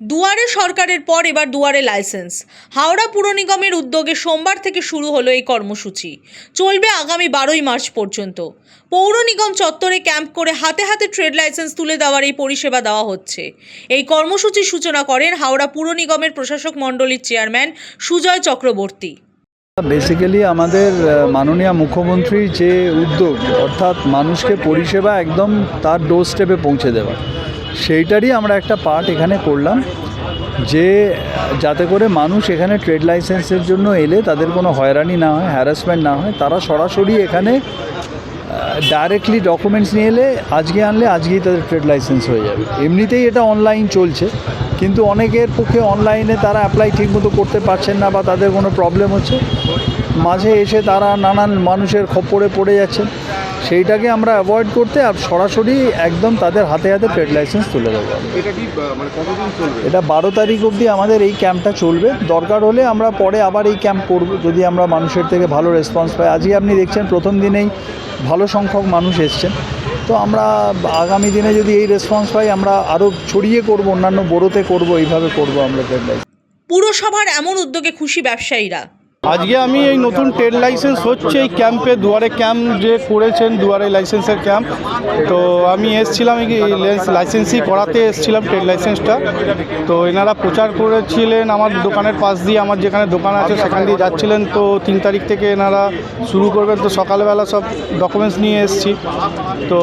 দুয়ারে সরকারের পর এবার দুয়ারে লাইসেন্স। হাওড়া পুর নিগমের উদ্যোগে সোমবার থেকে শুরু হলো এই কর্মসূচি। চলবে আগামী বারোই মার্চ পর্যন্ত। পৌর নিগম চত্বরে ক্যাম্প করে হাতে হাতে ট্রেড লাইসেন্স তুলে দেওয়ার এই পরিষেবা দেওয়া হচ্ছে। এই কর্মসূচির সূচনা করেন হাওড়া পুর নিগমের প্রশাসক মণ্ডলীর চেয়ারম্যান সুজয় চক্রবর্তী। বেসিক্যালি আমাদের মাননীয় মুখ্যমন্ত্রীর যে উদ্যোগ, অর্থাৎ মানুষকে পরিষেবা একদম তার ডোর স্টেপে পৌঁছে দেওয়া। সেইটারই আমরা একটা পার্ট এখানে করলাম, যে যাতে করে মানুষ এখানে ট্রেড লাইসেন্সের জন্য এলে তাদের কোনো হয়রানি না হয় হ্যারাসমেন্ট না হয়, তারা সরাসরি এখানে ডাইরেক্টলি ডকুমেন্টস নিয়ে এলে আজকে আনলে আজকেই তাদের ট্রেড লাইসেন্স হয়ে যাবে। এমনিতেই এটা অনলাইন চলছে, কিন্তু অনেকের পক্ষে অনলাইনে তারা অ্যাপ্লাই ঠিকমতো করতে পারছেন না বা তাদের কোনো প্রবলেম হচ্ছে। মাঝে এসে তারা নানান মানুষের খপ্পরে পড়ে যাচ্ছেন। সেইটাকে আমরা অ্যাভয়েড করতে আর সরাসরি একদম তাদের হাতে হাতে ট্রেড লাইসেন্স তুলে দেবো। এটা কি আহ, মানে কতদিন চলবে? এটা বারো তারিখ অবধি আমাদের এই ক্যাম্পটা চলবে। দরকার হলে আমরা পরে আবার এই ক্যাম্প করব যদি আমরা মানুষের থেকে ভালো রেসপন্স পাই। আজকে আপনি দেখছেন প্রথম দিনেই ভালো সংখ্যক মানুষ এসছেন। তো আমরা আগামী দিনে যদি এই রেসপন্স পাই আমরা আরও ছড়িয়ে করব অন্যান্য বড়োতে করব এইভাবে করব আমরা ট্রেড লাইসেন্স পুরসভার এমন উদ্যোগে খুশি ব্যবসায়ীরা। আজকে আমি এই নতুন ট্রেড লাইসেন্স হচ্ছে, এই ক্যাম্পে, দুয়ারে ক্যাম্প যে করেছেন, দুয়ারে লাইসেন্সের ক্যাম্প। তো আমি এসছিলাম, এই লাইসেন্সই করাতে এসছিলাম ট্রেড লাইসেন্সটা। তো এনারা প্রচার করেছিলেন আমার দোকানের পাশ দিয়ে, আমার যেখানে দোকান আছে সেখান দিয়ে যাচ্ছিলেন। তো তিন তারিখ থেকে এনারা শুরু করবেন। তো সকালবেলা সব ডকুমেন্টস নিয়ে এসছি। তো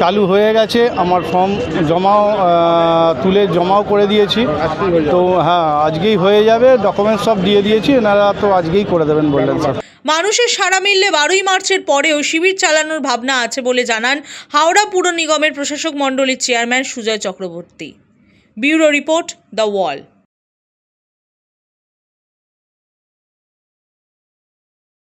চালু হয়ে গেছে, আমার ফর্ম জমাও তুলে জমাও করে দিয়েছি। তো হ্যাঁ আজকেই হয়ে যাবে ডকুমেন্টস সব দিয়ে দিয়েছি। এনারা তো আজকেই করে দেবেন বললেন স্যার। মানুষের সাড়া মিললে বারোই মার্চের পরেও শিবির চালানোর ভাবনা আছে বলে জানান হাওড়া পুর নিগমের প্রশাসক মণ্ডলীর chairman Sujoy Chakraborty. Bureau report the Wall.